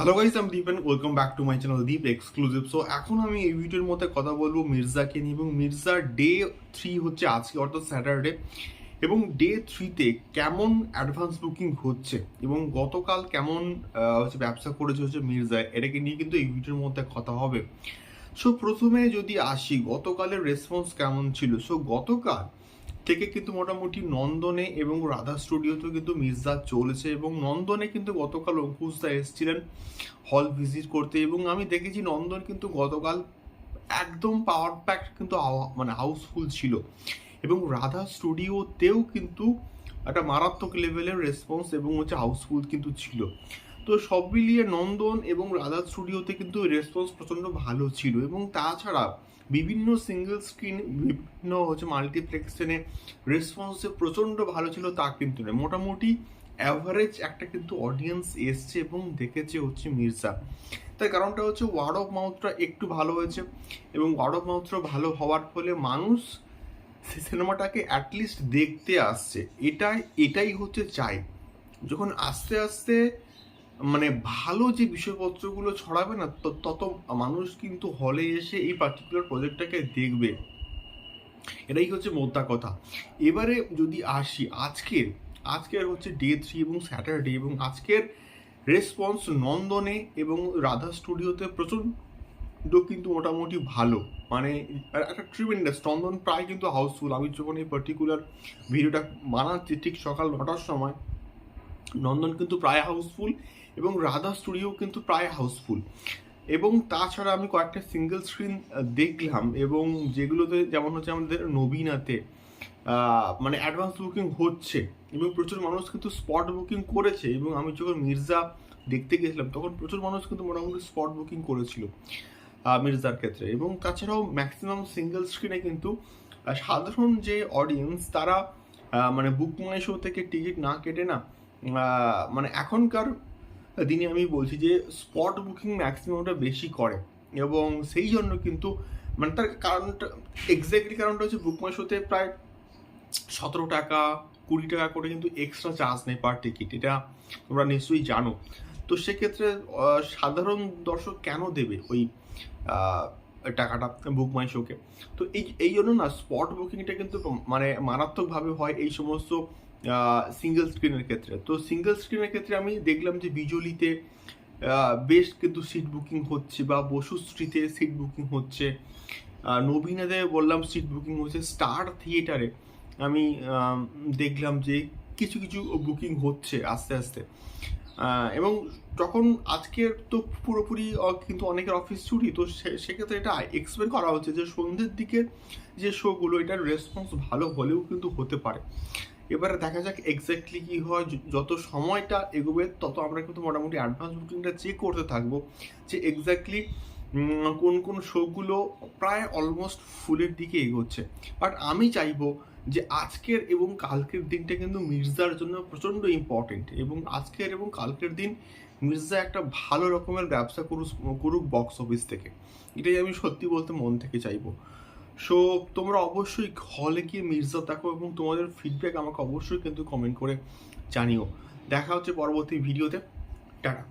Hello guys আমি Deep and welcome back to my channel Deep exclusive so এখন আমি এই ভিডিওর মধ্যে কথা বলব মির্জাকে নিয়ে এবং মির্জার ডে থ্রি হচ্ছে আজকে, অর্থাৎ স্যাটারডে এবং ডে থ্রিতে কেমন অ্যাডভান্স বুকিং হচ্ছে এবং গতকাল কেমন হচ্ছে ব্যবসা করেছে হচ্ছে মির্জা এটাকে নিয়ে কিন্তু এই ভিডিওর মধ্যে কথা হবে। সো প্রথমে যদি আসি, গতকালের রেসপন্স কেমন ছিল? সো গতকাল থেকে কিন্তু মোটামুটি নন্দনে এবং রাধা স্টুডিওতে কিন্তু মির্জা চলেছে এবং নন্দনে কিন্তু গতকাল অঙ্কুশদা এসেছিলেন হল ভিজিট করতে এবং আমি দেখেছি নন্দন কিন্তু গতকাল একদম পাওয়ার প্যাক কিন্তু মানে হাউসফুল ছিল এবং রাধা স্টুডিওতেও কিন্তু একটা মারাত্মক লেভেলের রেসপন্স এবং হচ্ছে হাউসফুল কিন্তু ছিল। তো সব মিলিয়ে নন্দন এবং রাধা স্টুডিওতে কিন্তু রেসপন্স প্রচণ্ড ভালো ছিল এবং তাছাড়া বিভিন্ন সিঙ্গেল স্ক্রিন বিভিন্ন হচ্ছে মাল্টিপ্লেক্সনে রেসপন্স যে প্রচণ্ড ভালো ছিল তা কিন্তু নয়। মোটামুটি অ্যাভারেজ একটা কিন্তু অডিয়েন্স এসছে এবং দেখেছে হচ্ছে মির্জা। তার কারণটা হচ্ছে ওয়ার্ড অফ মাউথটা একটু ভালো হয়েছে এবং ওয়ার্ড অফ মাউথটা ভালো হওয়ার ফলে মানুষ সিনেমাটাকে অ্যাটলিস্ট দেখতে আসছে। এটাই এটাই হচ্ছে চাই। যখন আস্তে আস্তে মানে ভালো যে বিষয়পত্রগুলো ছড়াবে না তত মানুষ কিন্তু হলে এসে এই পার্টিকুলার প্রজেক্টটাকে দেখবে। এটাই হচ্ছে মোদ্দা কথা। এবারে যদি আসি, আজকের আজকের হচ্ছে ডে থ্রি এবং স্যাটারডে এবং আজকের রেসপন্স নন্দনে এবং রাধা স্টুডিওতে প্রচণ্ড কিন্তু মোটামুটি ভালো। মানে একটা ট্রিমেন্ডাস নন্দন প্রায় কিন্তু হাউসফুল আমি যখন এই পার্টিকুলার ভিডিওটা বানাচ্ছি ঠিক সকাল নটার সময়, নন্দন কিন্তু প্রায় হাউসফুল এবং রাধা স্টুডিও কিন্তু প্রায় হাউসফুল এবং তাছাড়া আমি কয়েকটা সিঙ্গেল স্ক্রিন দেখলাম এবং যেগুলোতে যেমন হচ্ছে আমাদের নবীনাতে মানে অ্যাডভান্স বুকিং হচ্ছে এবং প্রচুর মানুষ কিন্তু স্পট বুকিং করেছে এবং আমি যখন মির্জা দেখতে গেছিলাম তখন প্রচুর মানুষ কিন্তু মোটামুটি স্পট বুকিং করেছিল মির্জার ক্ষেত্রে। এবং তাছাড়াও ম্যাক্সিমাম সিঙ্গেল স্ক্রিনে কিন্তু সাধারণ যে অডিয়েন্স তারা মানে বুক মাই শো থেকে টিকিট না কেটে না মানে এখনকার দিনে আমি বলছি যে স্পট বুকিং ম্যাক্সিমামটা বেশি করে। এবং সেই জন্য কিন্তু মানে তার কারণটা এক্স্যাক্টলি কারণটা হচ্ছে বুক মাই শোতে প্রায় সতেরো টাকা, কুড়ি টাকা করে কিন্তু এক্সট্রা চার্জ নেই পার টিকিট এটা তোমরা নিশ্চয়ই জানো। তো সেক্ষেত্রে সাধারণ দর্শক কেন দেবে ওই টাকাটা বুক মাই শোকে তো এই এই জন্য না স্পট বুকিংটা কিন্তু মানে মারাত্মকভাবে হয়, এই সমস্ত সিঙ্গেল স্ক্রিনের ক্ষেত্রে। তো সিঙ্গেল স্ক্রিনের ক্ষেত্রে আমি দেখলাম যে বিজলিতে বেশ কিন্তু সিট বুকিং হচ্ছে বা বসুশ্রীতে সিট বুকিং হচ্ছে। নবীনাতে বললাম সিট বুকিং হচ্ছে স্টার থিয়েটারে আমি দেখলাম যে কিছু কিছু বুকিং হচ্ছে আস্তে আস্তে। এবং যখন আজকের তো পুরোপুরি কিন্তু অনেকের অফিস ছুটি, তো সেক্ষেত্রে এটা এক্সপেক্ট করা হচ্ছে যে সন্ধ্যের দিকে যে শোগুলো এটার রেসপন্স ভালো হলেও কিন্তু হতে পারে। এবারে দেখা যাক এক্স্যাক্টলি কি হয় যত সময়টা এগোবে, তত আমরা কিন্তু মোটামুটি অ্যাডভান্স বুকিংটা চেক করতে থাকব, যে এক্স্যাক্টলি কোন কোন শোগুলো প্রায় অলমোস্ট ফুলের দিকে এগোচ্ছে। বাট আমি চাইব যে আজকের এবং কালকের দিনটা কিন্তু মির্জার জন্য প্রচণ্ড ইম্পর্টেন্ট এবং আজকের এবং কালকের দিন মির্জা একটা ভালো রকমের ব্যবসা করুক করুক বক্স অফিস থেকে। এটাই আমি সত্যি বলতে মন থেকে চাইব। সো তোমরা অবশ্যই হলে গিয়ে মির্জা দেখো এবং তোমাদের ফিডব্যাক আমাকে অবশ্যই কিন্তু কমেন্ট করে জানিও। দেখা হচ্ছে পরবর্তী ভিডিওতে টাটা।